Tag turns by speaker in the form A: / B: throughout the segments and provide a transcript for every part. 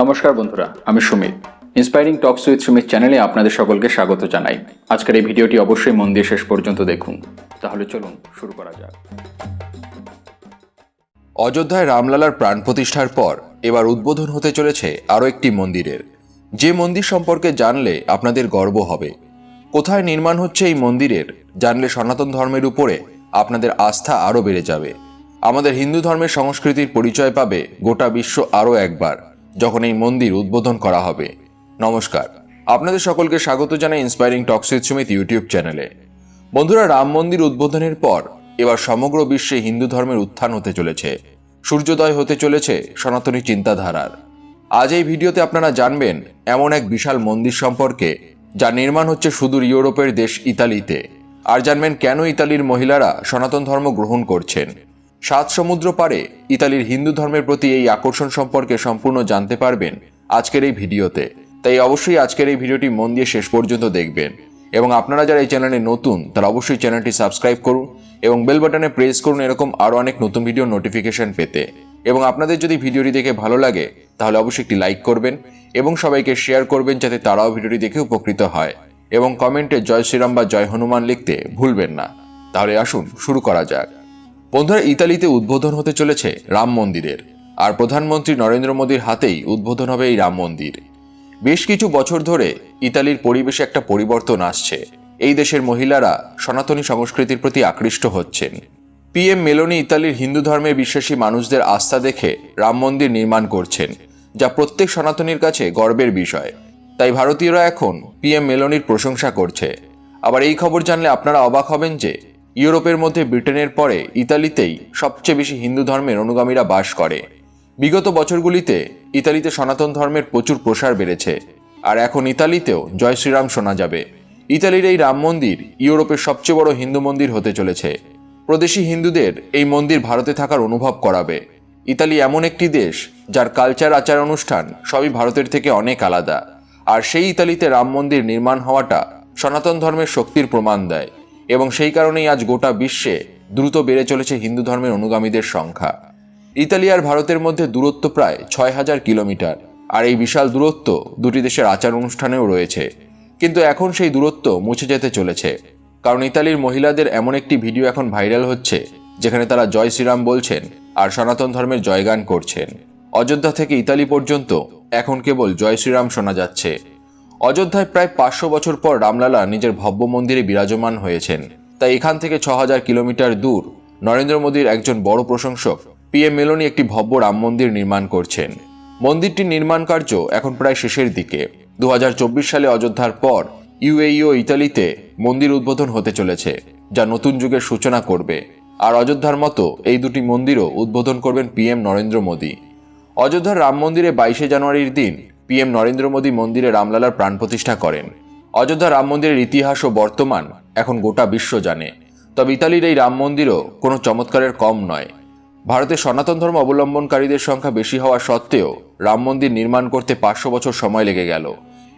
A: নমস্কার বন্ধুরা, আমি Sumit. Inspiring talks with Sumit চ্যানেলে আপনাদের সকলকে স্বাগত জানাই। আজকের এই ভিডিওটি অবশ্যই মন দিয়ে শেষ পর্যন্ত দেখুন। তাহলে চলুন শুরু করা যাক।
B: অযোধ্যায় রামলালার প্রাণ প্রতিষ্ঠার পর এবার উদ্বোধন হতে চলেছে আরও একটি মন্দিরের। যে মন্দির সম্পর্কে জানলে আপনাদের গর্ব হবে। কোথায় নির্মাণ হচ্ছে এই মন্দিরের, জানলে সনাতন ধর্মের উপরে আপনাদের আস্থা আরও বেড়ে যাবে। আমাদের হিন্দু ধর্মের সংস্কৃতির পরিচয় পাবে গোটা বিশ্ব আরও একবার। যখন এই মন্দির উদ্বোধন করা হবে। নমস্কার। আপনাদের সকলকে স্বাগত জানাই inspiring talks with Sumit YouTube চ্যানেলে বন্ধুরা, রাম মন্দির উদ্বোধনের পর এবার সমগ্র বিশ্বে হিন্দু ধর্মের উত্থান হতে চলেছে। সূর্যোদয় হতে চলেছে সনাতনী চিন্তাধারার। আজ এই ভিডিওতে আপনারা জানবেন এমন এক বিশাল মন্দির সম্পর্কে, যা নির্মাণ হচ্ছে সুদূর ইউরোপের দেশ ইতালিতে। আর জানবেন কেন ইতালির মহিলারা সনাতন ধর্ম গ্রহণ করছেন। সাত সমুদ্র পারে ইতালির হিন্দু ধর্মের প্রতি এই আকর্ষণ সম্পর্কে সম্পূর্ণ জানতে পারবেন আজকের এই ভিডিওতে। তাই অবশ্যই আজকের এই ভিডিওটি মন দিয়ে শেষ পর্যন্ত দেখবেন। এবং আপনারা যারা এই চ্যানেলে নতুন, তারা অবশ্যই চ্যানেলটি সাবস্ক্রাইব করুন এবং বেল বাটনে প্রেস করুন এরকম আরও অনেক নতুন ভিডিও নোটিফিকেশন পেতে। এবং আপনাদের যদি ভিডিওটি দেখে ভালো লাগে, তাহলে অবশ্যই একটি লাইক করবেন এবং সবাইকে শেয়ার করবেন যাতে তারাও ভিডিওটি দেখে উপকৃত হয়। এবং কমেন্টে জয় শ্রীরাম বা জয় হনুমান লিখতে ভুলবেন না। তাহলে আসুন, শুরু করা যাক। বন্ধুরা, ইতালিতে উদ্বোধন হতে চলেছে রাম মন্দিরের। আর প্রধানমন্ত্রী নরেন্দ্র মোদীর হাতেই উদ্বোধন হবে এই রাম মন্দির। বেশ কিছু বছর ধরে ইতালির পরিবেশে একটা পরিবর্তন আসছে। এই দেশের মহিলারা সনাতনী সংস্কৃতির প্রতি আকৃষ্ট হচ্ছেন। পিএম মেলোনি ইতালির হিন্দু ধর্মে বিশ্বাসী মানুষদের আস্থা দেখে রাম মন্দির নির্মাণ করছেন, যা প্রত্যেক সনাতনীর কাছে গর্বের বিষয়। তাই ভারতীয়রা এখন পিএম মেলোনির প্রশংসা করছে। আবার এই খবর জানলে আপনারা অবাক হবেন যে ইউরোপের মধ্যে ব্রিটেনের পরে ইতালিতেই সবচেয়ে বেশি হিন্দু ধর্মের অনুগামীরা বাস করে। বিগত বছরগুলিতে ইতালিতে সনাতন ধর্মের প্রচুর প্রসার বেড়েছে, আর এখন ইতালিতেও জয় শ্রীরাম শোনা যাবে। ইতালির এই রাম মন্দির ইউরোপের সবচেয়ে বড় হিন্দু মন্দির হতে চলেছে। প্রদেশি হিন্দুদের এই মন্দির ভারতে থাকার অনুভব করাবে। ইতালি এমন একটি দেশ, যার কালচার আচার অনুষ্ঠান সবই ভারতের থেকে অনেক আলাদা, আর সেই ইতালিতে রাম মন্দির নির্মাণ হওয়াটা সনাতন ধর্মের শক্তির প্রমাণ দেয়। এবং সেই কারণেই আজ গোটা বিশ্বে দ্রুত বেড়ে চলেছে হিন্দু ধর্মের অনুগামীদের সংখ্যা। ইতালি আর ভারতের মধ্যে দূরত্ব প্রায় ছয় হাজার কিলোমিটার, আর এই বিশাল দূরত্ব দুটি দেশের আচার অনুষ্ঠানেও রয়েছে। কিন্তু এখন সেই দূরত্ব মুছে যেতে চলেছে, কারণ ইতালির মহিলাদের এমন একটি ভিডিও এখন ভাইরাল হচ্ছে, যেখানে তারা জয় শ্রীরাম বলছেন আর সনাতন ধর্মের জয়গান করছেন। অযোধ্যা থেকে ইতালি পর্যন্ত এখন কেবল জয় শ্রীরাম শোনা যাচ্ছে। অযোধ্যায় প্রায় পাঁচশো বছর পর রামলালা নিজের ভব্য মন্দিরে বিরাজমান হয়েছেন। তাই এখান থেকে ছ হাজার কিলোমিটার দূর নরেন্দ্র মোদীর একজন বড় প্রশংসক পিএম মেলোনি একটি ভব্য রাম মন্দির নির্মাণ করছেন। মন্দিরটির নির্মাণ কার্য এখন প্রায় শেষের দিকে। দু হাজার চব্বিশ সালে অযোধ্যার পর ইউএই ও ইতালিতে মন্দির উদ্বোধন হতে চলেছে, যা নতুন যুগের সূচনা করবে। আর অযোধ্যার মতো এই দুটি মন্দিরও উদ্বোধন করবেন পিএম নরেন্দ্র মোদী। অযোধ্যার রাম মন্দিরে বাইশে জানুয়ারির দিন পিএম নরেন্দ্র মোদী মন্দিরে রামলালার প্রাণ প্রতিষ্ঠা করেন। অযোধ্যা রাম মন্দিরের ইতিহাস ও বর্তমান এখন গোটা বিশ্ব জানে। তবে ইতালির এই রাম মন্দিরও কোনো চমৎকারের কম নয়। ভারতের সনাতন ধর্ম অবলম্বনকারীদের সংখ্যা বেশি হওয়া সত্ত্বেও রাম মন্দির নির্মাণ করতে পাঁচশো বছর সময় লেগে গেল।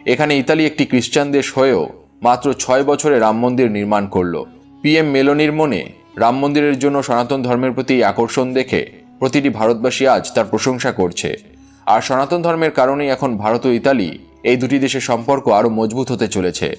B: এখানে ইতালি একটি খ্রিস্টান দেশ হয়েও মাত্র ছয় বছরে রাম মন্দির নির্মাণ করল। পিএম মেলোনির মনে রাম মন্দিরের জন্য সনাতন ধর্মের প্রতি আকর্ষণ দেখে প্রতিটি ভারতবাসী আজ তার প্রশংসা করছে। আর সনাতন ধর্মের কারণেই এখন ভারত ও ইতালি এই দুটি দেশের সম্পর্ক আরও মজবুত হতে চলেছে।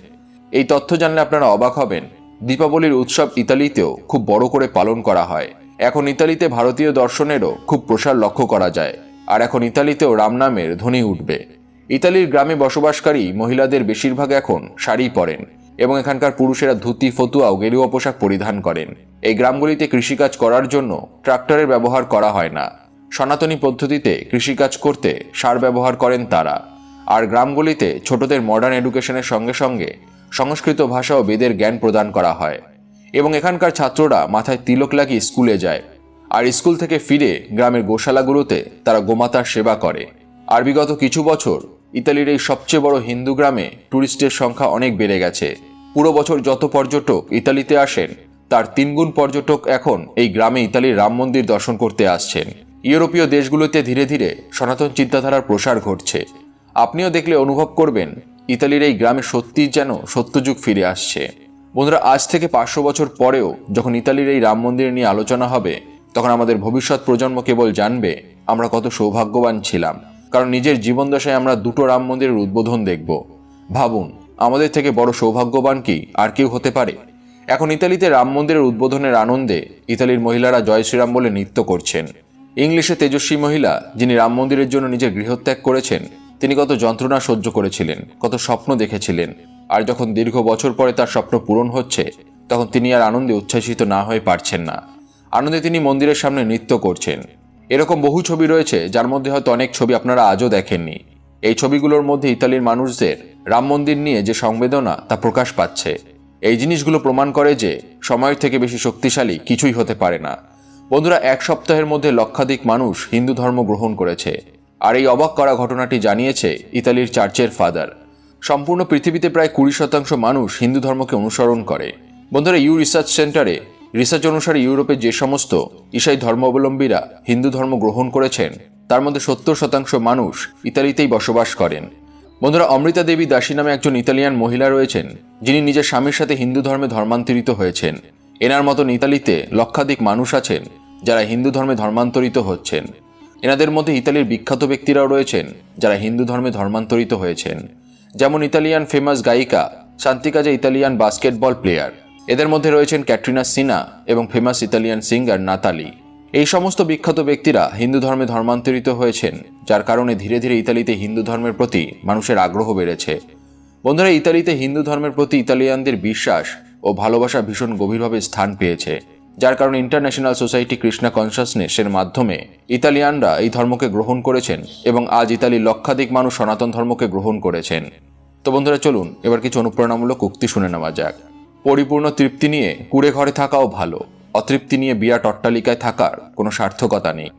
B: এই তথ্য জানলে আপনারা অবাক হবেন। দীপাবলির উৎসব ইতালিতেও খুব বড় করে পালন করা হয়। এখন ইতালিতে ভারতীয় দর্শনেরও খুব প্রসার লক্ষ্য করা যায়। আর এখন ইতালিতেও রাম নামের ধ্বনি উঠবে। ইতালির গ্রামে বসবাসকারী মহিলাদের বেশিরভাগ এখন শাড়ি পরেন এবং এখানকার পুরুষেরা ধুতি ফতুয়া ও গেরুয়া পোশাক পরিধান করেন। এই গ্রামগুলিতে কৃষিকাজ করার জন্য ট্রাক্টরের ব্যবহার করা হয় না। সনাতনী পদ্ধতিতে কৃষিকাজ করতে সার ব্যবহার করেন তারা। আর গ্রামগুলিতে ছোটদের মডার্ন এডুকেশনের সঙ্গে সঙ্গে সংস্কৃত ভাষা ও বেদের জ্ঞান প্রদান করা হয়। এবং এখানকার ছাত্ররা মাথায় তিলক লাগিয়ে স্কুলে যায়। আর স্কুল থেকে ফিরে গ্রামের গোশালাগুলোতে তারা গোমাতার সেবা করে। আর বিগত কিছু বছর ইতালির এই সবচেয়ে বড় হিন্দু গ্রামে ট্যুরিস্টের সংখ্যা অনেক বেড়ে গেছে। পুরো বছর যত পর্যটক ইতালিতে আসেন, তার তিনগুণ পর্যটক এখন এই গ্রামে ইতালির রাম মন্দির দর্শন করতে আসছেন। ইউরোপীয় দেশগুলোতে ধীরে ধীরে সনাতন চিন্তাধারার প্রসার ঘটছে। আপনিও দেখলে অনুভব করবেন, ইতালির এই গ্রামে সত্যিই যেন সত্যযুগ ফিরে আসছে। বন্ধুরা, আজ থেকে পাঁচশো বছর পরেও যখন ইতালির এই রাম মন্দির নিয়ে আলোচনা হবে, তখন আমাদের ভবিষ্যৎ প্রজন্ম কেবল জানবে আমরা কত সৌভাগ্যবান ছিলাম। কারণ নিজের জীবন দশায় আমরা দুটো রাম মন্দিরের উদ্বোধন দেখব। ভাবুন, আমাদের থেকে বড় সৌভাগ্যবান কি আর কেউ হতে পারে? এখন ইতালিতে রাম মন্দিরের উদ্বোধনের আনন্দে ইতালির মহিলারা জয় শ্রীরাম বলে নৃত্য করছেন। ইংলিশে তেজস্বী মহিলা যিনি রাম মন্দিরের জন্য নিজের গৃহত্যাগ করেছেন, তিনি কত যন্ত্রণা সহ্য করেছিলেন, কত স্বপ্ন দেখেছিলেন, আর যখন দীর্ঘ বছর পরে তার স্বপ্ন পূরণ হচ্ছে, তখন তিনি আর আনন্দে উচ্ছ্বাসিত না হয়ে পারছেন না। আনন্দে তিনি মন্দিরের সামনে নৃত্য করছেন। এরকম বহু ছবি রয়েছে, যার মধ্যে হয়তো অনেক ছবি আপনারা আজও দেখেননি। এই ছবিগুলোর মধ্যে ইতালির মানুষদের রাম মন্দির নিয়ে যে সংবেদনা, তা প্রকাশ পাচ্ছে। এই জিনিসগুলো প্রমাণ করে যে, সময়ের থেকে বেশি শক্তিশালী কিছুই হতে পারে না। বন্ধুরা, এক সপ্তাহের মধ্যে লক্ষাধিক মানুষ হিন্দু ধর্ম গ্রহণ করেছে। আর এই অবাক করা ঘটনাটি জানিয়েছে ইতালির চার্চের ফাদার। সম্পূর্ণ পৃথিবীতে প্রায় কুড়ি শতাংশ মানুষ হিন্দু ধর্মকে অনুসরণ করে। বন্ধুরা, ইউ রিসার্চ সেন্টারে রিসার্চ অনুসারে ইউরোপে যে সমস্ত ঈসাই ধর্মাবলম্বীরা হিন্দু ধর্ম গ্রহণ করেছেন, তার মধ্যে সত্তর শতাংশ মানুষ ইতালিতেই বসবাস করেন। বন্ধুরা, অমৃতা দেবী দাসী নামে একজন ইতালিয়ান মহিলা রয়েছেন, যিনি নিজের স্বামীর সাথে হিন্দু ধর্মে ধর্মান্তরিত হয়েছেন। এনার মতন ইতালিতে লক্ষাধিক মানুষ আছেন যারা হিন্দু ধর্মে ধর্মান্তরিত হচ্ছেন। এনাদের মধ্যে ইতালির বিখ্যাত ব্যক্তিরাও রয়েছেন যারা হিন্দু ধর্মে ধর্মান্তরিত হয়েছেন। যেমন ইতালিয়ান ফেমাস গায়িকা শান্তিকাজা ইতালিয়ান বাস্কেটবল প্লেয়ার। এদের মধ্যে রয়েছেন ক্যাটরিনা সিনা এবং ফেমাস ইতালিয়ান সিঙ্গার নাতালি। এই সমস্ত বিখ্যাত ব্যক্তিরা হিন্দু ধর্মে ধর্মান্তরিত হয়েছেন, যার কারণে ধীরে ধীরে ইতালিতে হিন্দু ধর্মের প্রতি মানুষের আগ্রহ বেড়েছে। বন্ধুরা, ইতালিতে হিন্দু ধর্মের প্রতি ইতালিয়ানদের বিশ্বাস ও ভালোবাসা ভীষণ গভীরভাবে স্থান পেয়েছে, যার কারণে ইন্টারন্যাশনাল সোসাইটি কৃষ্ণা কনসাসনেসের মাধ্যমে ইতালিয়ানরা এই ধর্মকে গ্রহণ করেছেন এবং আজ ইতালির লক্ষাধিক মানুষ সনাতন ধর্মকে গ্রহণ করেছেন। তো বন্ধুরা, চলুন এবার কিছু অনুপ্রেরণামূলক উক্তি শুনে নেওয়া যাক। পরিপূর্ণ তৃপ্তি নিয়ে কুড়ে ঘরে থাকাও ভালো, অতৃপ্তি নিয়ে বিরাট অট্টালিকায় থাকার কোনো সার্থকতা নেই।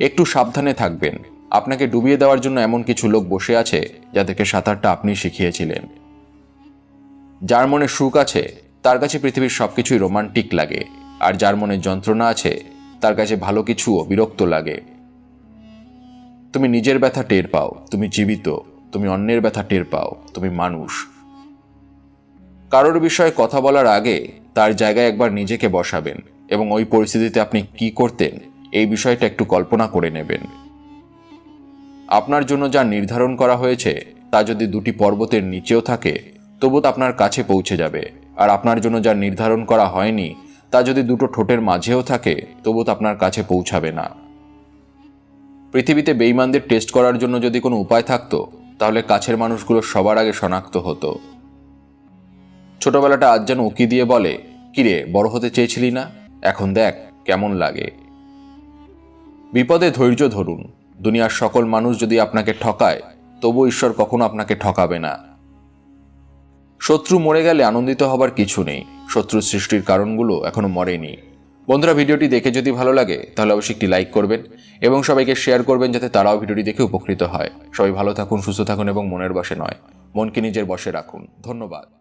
B: একটু সাবধানে থাকবেন। আপনাকে ডুবিয়ে দেওয়ার জন্য এমন কিছু লোক বসে আছে, যাদেরকে সাঁতারটা আপনি শিখিয়েছিলেন। যার মনে সুখ আছে, তার কাছে পৃথিবীর সব কিছুই রোমান্টিক লাগে। আর যার মনে যন্ত্রণা আছে, তার কাছে ভালো কিছুও বিরক্ত লাগে। তুমি নিজের ব্যথা টের পাও, তুমি জীবিত, তুমি অন্যের ব্যথা টের পাও, তুমি মানুষ। কারোর বিষয়ে কথা বলার আগে তার জায়গায় একবার নিজেকে বসাবেন এবং ওই পরিস্থিতিতে আপনি কি করতেন, এই বিষয়টা একটু কল্পনা করে নেবেন। আপনার জন্য যা নির্ধারণ করা হয়েছে, তা যদি দুটি পর্বতের নিচেও থাকে তবু তা আপনার কাছে পৌঁছে যাবে। আর আপনার জন্য যা নির্ধারণ করা হয়নি, তা যদি দুটো ঠোঁটের মাঝেও থাকে তবু তা আপনার কাছে পৌঁছাবে না। পৃথিবীতে বেইমানদের টেস্ট করার জন্য যদি কোনো উপায় থাকতো, তাহলে কাছের মানুষগুলো সবার আগে শনাক্ত হতো। ছোটবেলাটা আজ যেন উকি দিয়ে বলে, কিরে, বড় হতে চেয়েছিলি না? এখন দেখ, কেমন লাগে। বিপদে ধৈর্য ধরুন। দুনিয়ার সকল মানুষ যদি আপনাকে ঠকায় তবু ঈশ্বর কখনো আপনাকে ঠকাবে না। শত্রু মরে গেলে আনন্দিত হবার কিছু নেই। শত্রু সৃষ্টির কারণগুলো এখনও মরেনি। বন্ধুরা, ভিডিওটি দেখে যদি ভালো লাগে, তাহলে অবশ্যই একটি লাইক করবেন এবং সবাইকে শেয়ার করবেন যাতে তারাও ভিডিওটি দেখে উপকৃত হয়। সবাই ভালো থাকুন, সুস্থ থাকুন এবং মনের বসে নয়। মনকে নিজের বসে রাখুন। ধন্যবাদ।